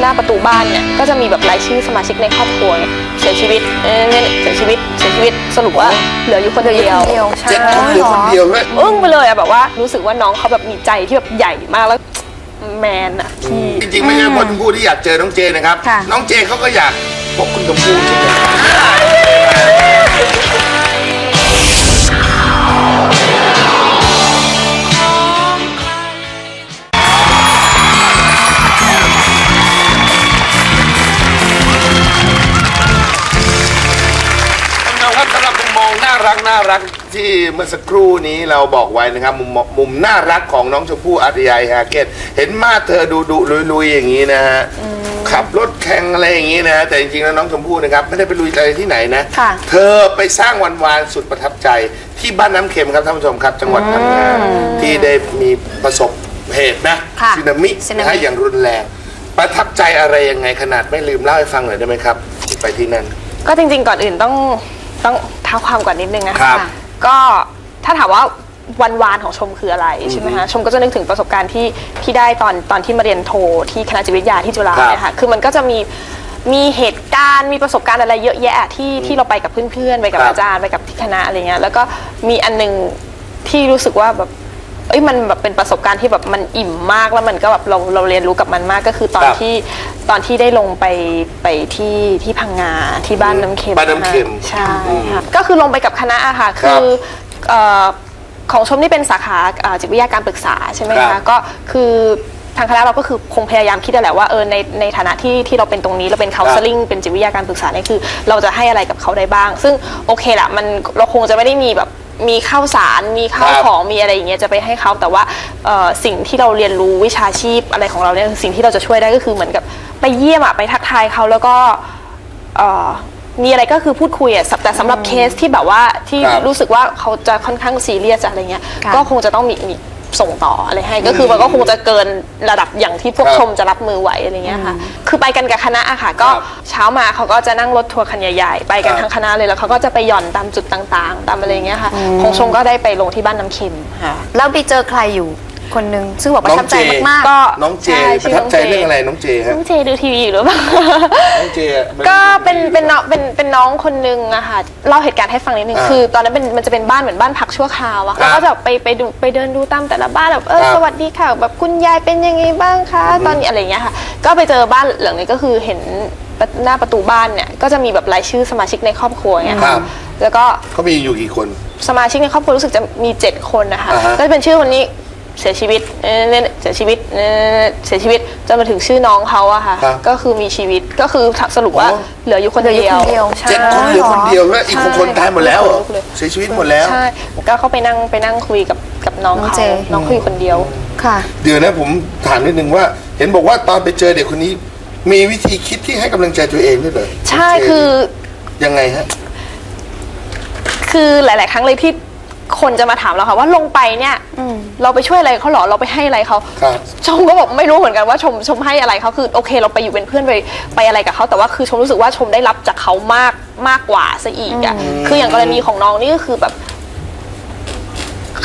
หน้าประตูบ้านเนี่ยก็จะมีแบบรายชื่อสมาชิกในครอบครัวเนี่ยเสียชีวิตเออเนี่ยเสียชีวิตเสียชีวิตสรุปว่าเหลืออยู่คนเดียวเดียวใช่เจ็ดคนเหลือคนเดียวด้วยอึ้งไปเลยอะแบบว่ารู้สึกว่าน้องเขาแบบมีใจที่แบบใหญ่มากแล้วแมนอะที่จริงๆไม่ใช่คนชมพู่ที่อยากเจอน้องเจนะครับ ค่ะ น้องเจเขาก็อยากพบคุณชมพู่จริงๆ มุมมองน่ารักน่ารักที่เมื่อสักครู่นี้เราบอกไว้นะครับ มุมมองมุมน่ารักของน้องชมพู่อาริยาฮาเกตเห็นมาเธอดูดุลุยๆอย่างนี้นะฮะขับรถแข่งอะไรอย่างนี้นะฮะแต่จริงๆแล้วน้องชมพู่นะครับไม่ได้ไปลุยอะไรที่ไหนนะ ค่ะเธอไปสร้างวันวานสุดประทับใจที่บ้านน้ำเค็มครับท่านผู้ชมครับ จังหวัดพังงาที่ได้มีประสบเหตุนะค่ะสึนามิสึนามิ นะฮะอย่างรุนแรง ประทับใจอะไรยังไงขนาดไม่ลืมเล่าให้ฟังหน่อยได้ไหมครับที่ไปที่นั่น ก็จริงๆก่อนอื่นต้องต้อง เท้าความก่อนนิดนึงนะครัคะบ ก็ถ้าถามว่าวันวานของชมคืออะไรใช่ไหมคะชมก็จะนึกถึงประสบการณ์ที่ที่ได้ตอนตอนที่มาเรียนโทที่คณะจิตวิทยาที่จุฬาครับ เนี่ยค่ะคือมันก็จะมีมีเหตุการณ์มีประสบการณ์อะไรเยอะแยะที่ที่เราไปกับเพื่อนๆไปกับครับ อาจารย์ไปกับที่คณะอะไรเงี้ยแล้วก็มีอันหนึงที่รู้สึกว่าแบบ เอ้ยมันแบบเป็นประสบการณ์ที่แบบมันอิ่มมากแล้วมันก็แบบเราเราเรียนรู้กับมันมากก็คือตอนครับ ที่ตอนที่ได้ลงไปไปที่ที่พังงาที่บ้านน้ำเค็มบ้านน้ำเค็มใช่ค่ะก็คือลงไปกับคณะอะค่ะครัคืบอเอ่อของชมนี่เป็นสาขาเอ่อจิตวิทยาการปรึกษาใช่ไหมครัคะบ ก็คือทางคณะเราก็คือคงพยายามคิดนั่นแหละว่าเออในในฐานะที่ที่เราเป็นตรงนี้เราเป็น counseling เป็นจิตวิทยาการปรึกษาเนี่ยคือ เราจะให้อะไรกับเขาได้บ้าง ซึ่งโอเคละมันเราคงจะไม่ได้มีแบบ มีข้าวสารมีข้าวครับของมีอะไรอย่างเงี้ยจะไปให้เขาแต่ว่าเอ่อสิ่งที่เราเรียนรู้วิชาชีพอะไรของเราเนี่ยสิ่งที่เราจะช่วยได้ก็คือเหมือนกับไปเยี่ยมอะไปทักทายเขาแล้วก็เอ่อมีอะไรก็คือพูดคุยอะแต่สำหรับเคสที่แบบว่าที่ครับ รู้สึกว่าเขาจะค่อนข้างซีเรียสอะไรเงี้ยค่ะก็คงจะต้องมีมี ส่งต่ออะไรให้ก็คือมันก็คงจะเกินระดับอย่างที่พวกครับชมจะรับมือไหวอะไรเงี้ยค่ะ คือไปกันกับคณะอะค่ะ ก็ครับเช้ามาเขาก็จะนั่งรถทัวร์คันใหญ่ๆไปกันครับทั้งคณะเลยแล้วเขาก็จะไปหย่อนตามจุดต่างๆ ตามอะไรเงี้ยค่ะของชมก็ได้ไปลงที่บ้านน้ำเค็มค่ะแล้วไปเจอใครอยู่ คนหนึ่งซึ่งบอกประทับใจมากก็น้องเจใช่ประทับใจเรื่องอะไรน้องเจฮะน้องเจดูทีวีอยู่หรือเปล่าน้องเจอะก็เป็นเป็นน้องเป็นเป็นน้องคนนึงอะค่ะเล่าเหตุการณ์ให้ฟังนิดนึงอ่าคือ ตอนนั้นเป็นมันจะเป็นบ้านเหมือนบ้านพักชั่วคราวอะครับเราก็จะไปไปดูไปเดินดูตามแต่ละบ้านแบบเออครับสวัสดีค่ะแบบคุณยายเป็นยังไงบ้างคะตอนนี้อะไรอย่างเงี้ยค่ะ ก็ไปเจอบ้านหลังนี้ก็คือเห็นหน้าประตูบ้านเนี่ยก็จะมีแบบรายชื่อสมาชิกในครอบครัวเนี่ยครับแล้วก็เขามีอยู่กี่คน สมาชิกในครอบครัวรู้สึกจะมีเจ็ดคนนะคะอ่าฮะก็จะเป็นชื่อวันนี้ เสียชีวิตเออเนี่ยเสียชีวิตเออเสียชีวิตจนมาถึงชื่อน้องเขาอะค่ะ ครับ ก็คือมีชีวิตก็คือสรุปว่าอ๋อเหลืออยู่คนเหลืออยู่เดียว คนเดียวใช่ เจ็ดคนเหลือคนเดียวแล้วอีกคนคนตายหมดแล้วเหรอใช่เสียชีวิตหมดแล้ว ใช่ก็เข้าไปนั่งไปนั่งคุยกับกับน้องน้องเขาเจ น้องคุยอยู่คนเดียว ค่ะ เดี๋ยวนะผมถามนิดนึงว่า เห็นบอกว่าตอนไปเจอเด็กคนนี้ มีวิธีคิดที่ให้กำลังใจตัวเองด้วยเหรอใช่โเคือ ยังไงฮะ คือหลาย ๆ ครั้งเลยที่ คนจะมาถามเราค่ะว่าลงไปเนี่ยอืมเราไปช่วยอะไรเขาเหรอเราไปให้อะไรเขาครับ ชมก็บอกไม่รู้เหมือนกันว่าชมชมให้อะไรเขาคือโอเค เราไปอยู่เป็นเพื่อนไปไปอะไรกับเขาแต่ว่าคือชมรู้สึกว่าชมได้รับจากเขามากมากกว่าซะอีกอะคืออย่างกรณีของน้องนี่ก็คือแบบ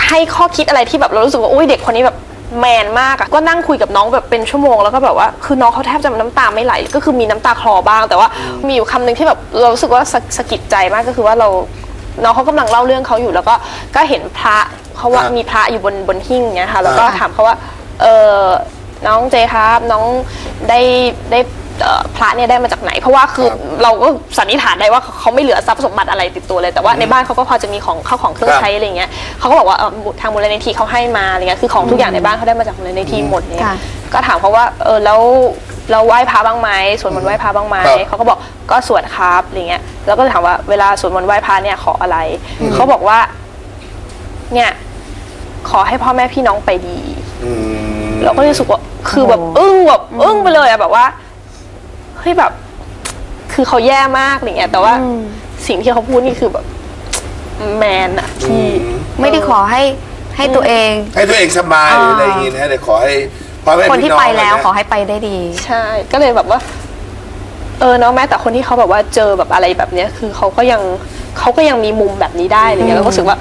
ให้ข้อคิดอะไรที่แบบเรารู้สึกว่าอุ้ยเด็กคนนี้แบบแมนมากอะก็นั่งคุยกับน้องแบบเป็นชั่วโมงแล้วก็แบบว่าคือน้องเขาแทบจะน้ำตาไม่ไหล ก็คือมีน้ำตาคลอบ้าง แต่ว่ามีอยู่คำหนึ่งที่แบบเรารู้สึกว่าสะสะกิดใจมากก็คือว่าเรา น้องเขากำลังเล่าเรื่องเขาอยู่แล้วก็ก็เห็นพระเขาว่าครับมีพระอยู่บนบนหิ้งเนี้ยค่ะ แล้วก็อ่า ถามเขาว่าเออน้องเจครับน้องได้ได้เอ่อพระเนี่ยได้มาจากไหน เพราะว่าคือครับเราก็สันนิษฐานได้ว่าเขาไม่เหลือทรัพย์สมบัติอะไรติดตัวเลย แต่ว่าในบ้านเขาก็พอจะมีของข้าวของเครื่อคงรับ ใช้อะไรเงี้ยเขาก็บอกว่าเอ่อทางมูลนิธิเขาให้มาอะไรเงี้ยคือของทุกอย่างในบ้านเขาได้มาจากมูลนิธิหมดเนี่ย ค่ะ ก็ถามเขาว่าเออแล้ว เราไหว้พระบ้างไหมสวดมนต์ไหว้พระบ้างไหมครับเขาก็บอกก็สวดครับอะไรเงี้ยแล้วก็ถามว่าเวลาสวดมนต์ไหว้พระเนี่ยขออะไร เขาบอกว่า เนี่ย ขอให้พ่อแม่พี่น้องไปดีอืมเราก็รู้สึกว่าคือแบบอึ้งแบบอึ้งไปเลยอะแบบว่าเฮ้ยแบบ คือเขาแย่มากอะไรเงี้ย แต่ว่าอืมสิ่งที่เขาพูดนี่คือแบบแมนอะที่ ไม่ได้ขอให้ให้ตัวเอง ให้ตัวเองสบายหรืออะไรอย่างงี้นะแต่ขอให้ พ่อแม่คนที่พี่องไปแล้วนะขอให้ไปได้ดี ใช่ก็เลยแบบว่า เออเนาะแม้แต่คนที่เขาแบบว่าเจอแบบอะไรแบบเนี้ย คือเขาก็ยังเขาก็ยังมีมุมแบบนี้ได้อะไรเงี้ยแล้วก็รู้สึกว่า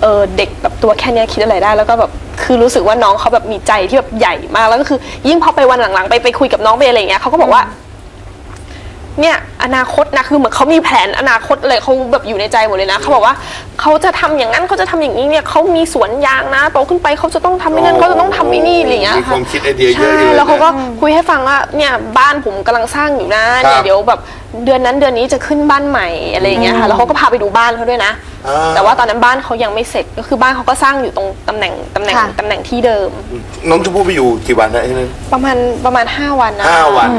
เออเด็กแบบตัวแค่เนี้ยคิดอะไรได้แล้วก็แบบคือรู้สึกว่าน้องเขาแบบมีใจที่แบบใหญ่มากแล้วก็คือ ยิ่งพอไปวันหลังๆ ไปไปคุยกับน้องไปอะไรอย่างเงี้ยเขาก็บอกว่า เนี่ย อนาคตนะคือเหมือนเขามีแผนอนาคตเลยเขาแบบอยู่ในใจหมดเลยนะเขาบอกว่าเขาจะทำอย่างนั้นเขาจะทำอย่างนี้เนี่ยเขามีสวนยางนะโตขึ้นไปเขาจะต้องทำไม่นั่นเขาจะต้องทำไม่นี่อะไรอย่างเงี้ยมีความคิดไอเดียเยอะใช่อยู่แล้วเขาก็คุยให้ฟังว่าเนี่ยบ้านผมกำลังสร้างอยู่นะครัเนี่ยบเดี๋ยวแบบเดือนนั้นเดือนนี้จะขึ้นบ้านใหม่อะไรอย่างเงี้ยค่ะแล้วเขาก็พาไปดูบ้านเขาด้วยนะอ่าแต่ว่าตอนนั้นบ้านเขายังไม่เสร็จก็คือบ้านเขาก็สร้างอยู่ตรงตำแหน่งตำแหน่งค่ะตำแหน่งที่เดิม น้องชมพู่ไปอยู่กี่วันนะที่นั่นประมาณประมาณ 5 วันนะห้าวัน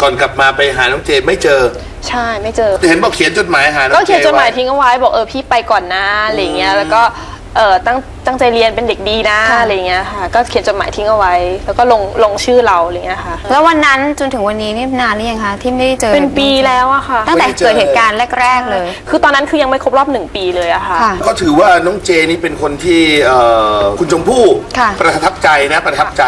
ก่อนกลับมาไปหาน้องเจไม่เจอ ใช่ไม่เจอ เห็นบอกเขียนจดหมายหาน้องเจก็เขียนจดหมายไว้ทิ้งเอาไว้บอกเออพี่ไปก่อนนะอะไรเงี้ยแล้วก็เออตั้งตั้งใจเรียนเป็นเด็กดีนะค่ะอะไรเงี้ยค่ะ ก็เขียนจดหมายทิ้งเอาไว้ แล้วก็ลงลงชื่อเราอะไรเงี้ยค่ะ แล้ววันนั้นจนถึงวันนี้นี่นานหรือยังคะที่ไม่ได้เจอเป็นปีแล้วอะค่ะ ตั้งแต่เกิดเหตุการณ์แรก ๆ เลย คือตอนนั้นคือยังไม่ครบรอบหนึ่งปีเลยอะค่ะ ค่ะ ก็ถือว่าน้องเจนี่เป็นคนที่เอ่อคุณชมพู่ค่ะ ประทับใจนะประทับใจ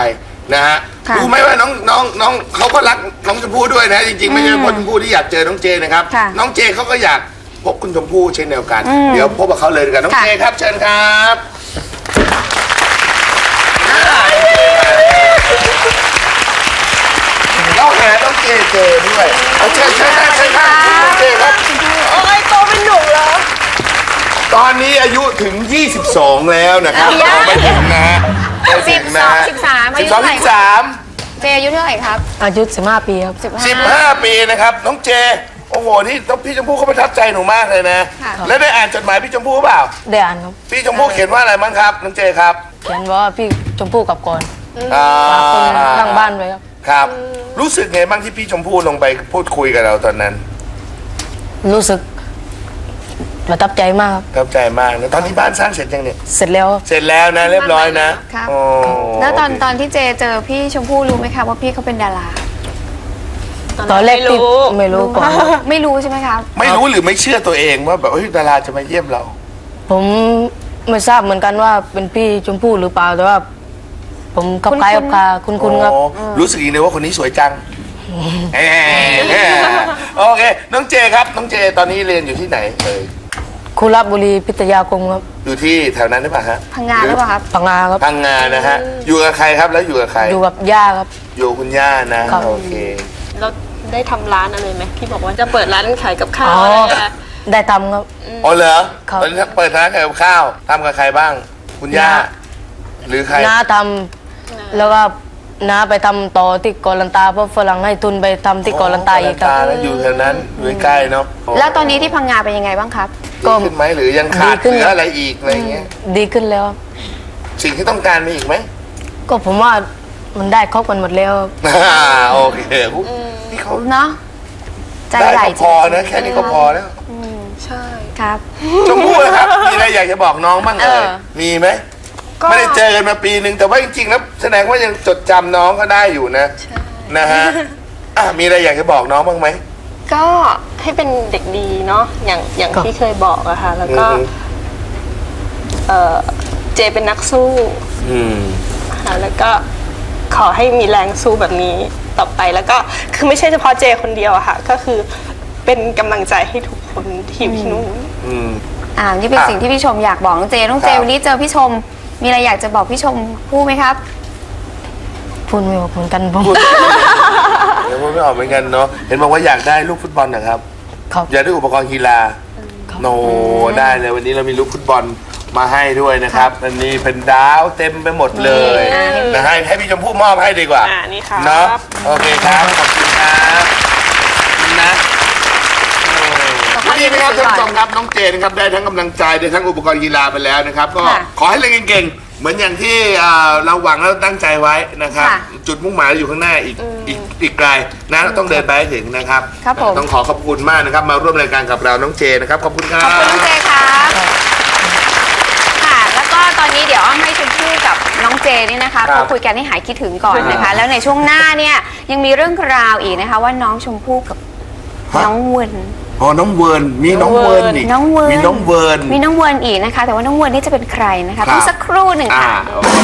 นะฮะค่ะรู้ไหมว่าน้องน้องน้องเขาก็รักน้องชมพู่ด้วยนะ จริง ๆ ไม่ใช่เพราะชมพู่ที่อยากเจอน้องเจนะครับ ค่ะน้องเจเขาก็อยากพบคุณชมพู่เช่นเดียวกัน อืมเดี๋ยวพบกับเขาเลยดีกว่าน้องค่ะ เจครับเชิญครับเราหาน้องเจเจอด้วยเอาเชิญเชิญครับเชิญครับน้องเจครับ โอ้ยโตเป็นหนุ่มแล้ว ตอนนี้อายุถึง22 แล้วนะครับยังไม่ถึงนะฮะ ไม่ถึงนะฮะสิบสามอาสิยุบสองเท่าไหร่ สิบสามเจอายุเท่าไหร่ครับอายุ15 ปีครับ สิบสิบห้า ห้าปีนะครับ น้องเจ โอ้โหนี่ต้องพี่ชมพู่เขาประทับใจหนูมากเลยนะ ค่ะ แล้วได้อ่านจดหมายพี่ชมพู่เปล่า ได้อ่านครับพี่ชมพู่เขียนว่าอะไรบ้างครับน้องเจครับเขียนว่าพี่ชมพู่กลับก่อนอ่าฝากคนข้างบ้านไว้ครับ ครับ รู้สึกไงบ้างที่พี่ชมพู่ลงไปพูดคุยกับเราตอนนั้น รู้สึก ประทับใจมากครับประทับใจมากนะตอนที่บ้านสร้างเสร็จยังเนี่ย เสร็จแล้วครับเสร็จแล้วนะเรียบร้อยนะครับ โอ้แล้วตอนโเคตอนที่เจเจอพี่ชมพู่รู้ไหมคะว่าพี่เขาเป็นดาราตอนแรกที่ไม่รู้ไม่รู้ก่อนไม่รู้ใช่ไหมครับไม่รู้หรือไม่เชื่อตัวเองว่าแบบเฮ้ยดาราจะมาเยี่ยมเรา ผมไม่ทราบเหมือนกันว่าเป็นพี่ชมพู่หรือเปล่าแต่ว่า ผมกับใครกับคาคุณคุณครับ โอ้รู้สึกอีกเลยว่าคนนี้สวยจังแหมโอเค น้องเจครับ น้องเจตอนนี้เรียนอยู่ที่ไหนเอ่ย คุรับบุรีพิทยาคมครับอยู่ที่แถวนั้นหรือเปล่าฮะพังงานหรือเปล่าครับ พังงาครับพังงานนะฮะอยู่กับใครครับแล้วอยู่กับใคร อยู่กับย่าครับ อยู่กับคุณย่านะ ครับ โอเคเราได้ทำร้านอะไรไหมที่บอกว่าจะเปิดร้านขายกับข้าอ๋วออะไรอะ ได้ทำครับ อ๋อเหรอครับ ตอนนี้เปิดร้านขายกับข้าวทำกับใครบ้าง คุณย่าน้าหรือใคร น้าทำแล้วก็ น้าไปทำต่อที่กอลันตาเพราะฝรั่งให้ทุนไปทำที่กอลันตาอีกครับ แล้วอยู่แถวนั้นอยู่ใกล้ๆเนาะแล้วตอนนี้ที่พังงาเป็นยังไงบ้างครับ ก็ก็ขึ้นไหมหรือยังขาดดีขึ้น เหลืออะไรอีกอะไรเงี้ยดีขึ้นแล้วครับสิ่งที่ต้องการมีอีกไหม ก็ผมว่ามันได้ครบกันหมดแล้วครับ อ่าโอเคนี่เขาเนาะใจได้ใหญ่ก็พอนะแค่นี้ก็พอแล้วใช่ ครับ ชมพู่นะครับมีอะไรอยากจะบอกน้องบ้างเอ่ยเออ มีไหม ก็ ไม่ได้เจอกันมาปีหนึ่งแต่ว่าจริงๆแล้วแสดงว่ายังจดจำน้องก็ได้อยู่นะนะฮะ อะมีอะไรอยากจะบอกน้องบ้างไหม ก็ให้เป็นเด็กดีเนาะอย่างอย่างครับที่เคยบอกอะค่ะ แล้วก็ อืมเออเจเป็นนักสู้อืม ค่ะแล้วก็ขอให้มีแรงสู้แบบนี้ต่อไปแล้วก็คือไม่ใช่เฉพาะเจคนเดียวอะค่ะ ก็คือเป็นกำลังใจให้ทุกคนที่อยู่ที่นู่น อืม อ่านี่เป็นอะสิ่งที่พี่ชมอยากบอกน้องเจน้องเจครับ วันนี้เจอพี่ชม มีอะไรอยากจะบอกพี่ชมพูดไหมครับ พูดไม่ออกเหมือนกันผมเดี๋ยวพูดไม่ออกเหมือนกันเนาะเห็นบอกว่าอยากได้ลูกฟุตบอลนะครับ ครับ อยากได้อุปกรณ์กีฬาโนได้เลยวันนี้เรามีลูกฟุตบอลมาให้ด้วยนะครับ อันนี้เป็นดาวเต็มไปหมดเลยนี่นะให้ให้พี่ชมพู่มอบให้ดีกว่าอ่านี่ครับ เนาะโอเคครับขอบคุณครับขอบคุณนะ วันนี้นะครับท่านผู้ชมครับน้องเจนนะครับได้ทั้งกำลังใจได้ทั้งอุปกรณ์กีฬาไปแล้วนะครับ ก็ค่ะขอให้เล่นเก่งๆเหมือนอย่างที่อ่าเราหวังแล้วตั้งใจไว้นะครับ ค่ะจุดมุ่งหมายอยู่ข้างหน้าอีกอีกอีกไกลนะต้องเดินไปให้ถึงนะครับครับผม ต้องขอขอบคุณมากนะครับ มาร่วมรายการกับเราน้องเจนะครับขอบคุณครับ ขอบคุณน้องเจครับค่ะ แล้วก็ตอนนี้เดี๋ยวอ้อมให้ชมพู่กับน้องเจนี่นะคะครับเขาคุยกันให้หายคิดถึงก่อนนะคะ แล้วในช่วงหน้าเนี่ยยังมีเรื่องราวอีกนะคะ ว่าน้องชมพู่กับ น้องเวิร์นอ๋อน้องเวิร์นมีน้องเวิร์นอีกน้องเวิร์นมีน้องเวิร์น มีน้องเวิร์นอีกนะคะ แต่ว่าน้องเวิร์นนี่จะเป็นใครนะคะครับต้องสักครู่หนึ่งอ่าค่ะ โอเค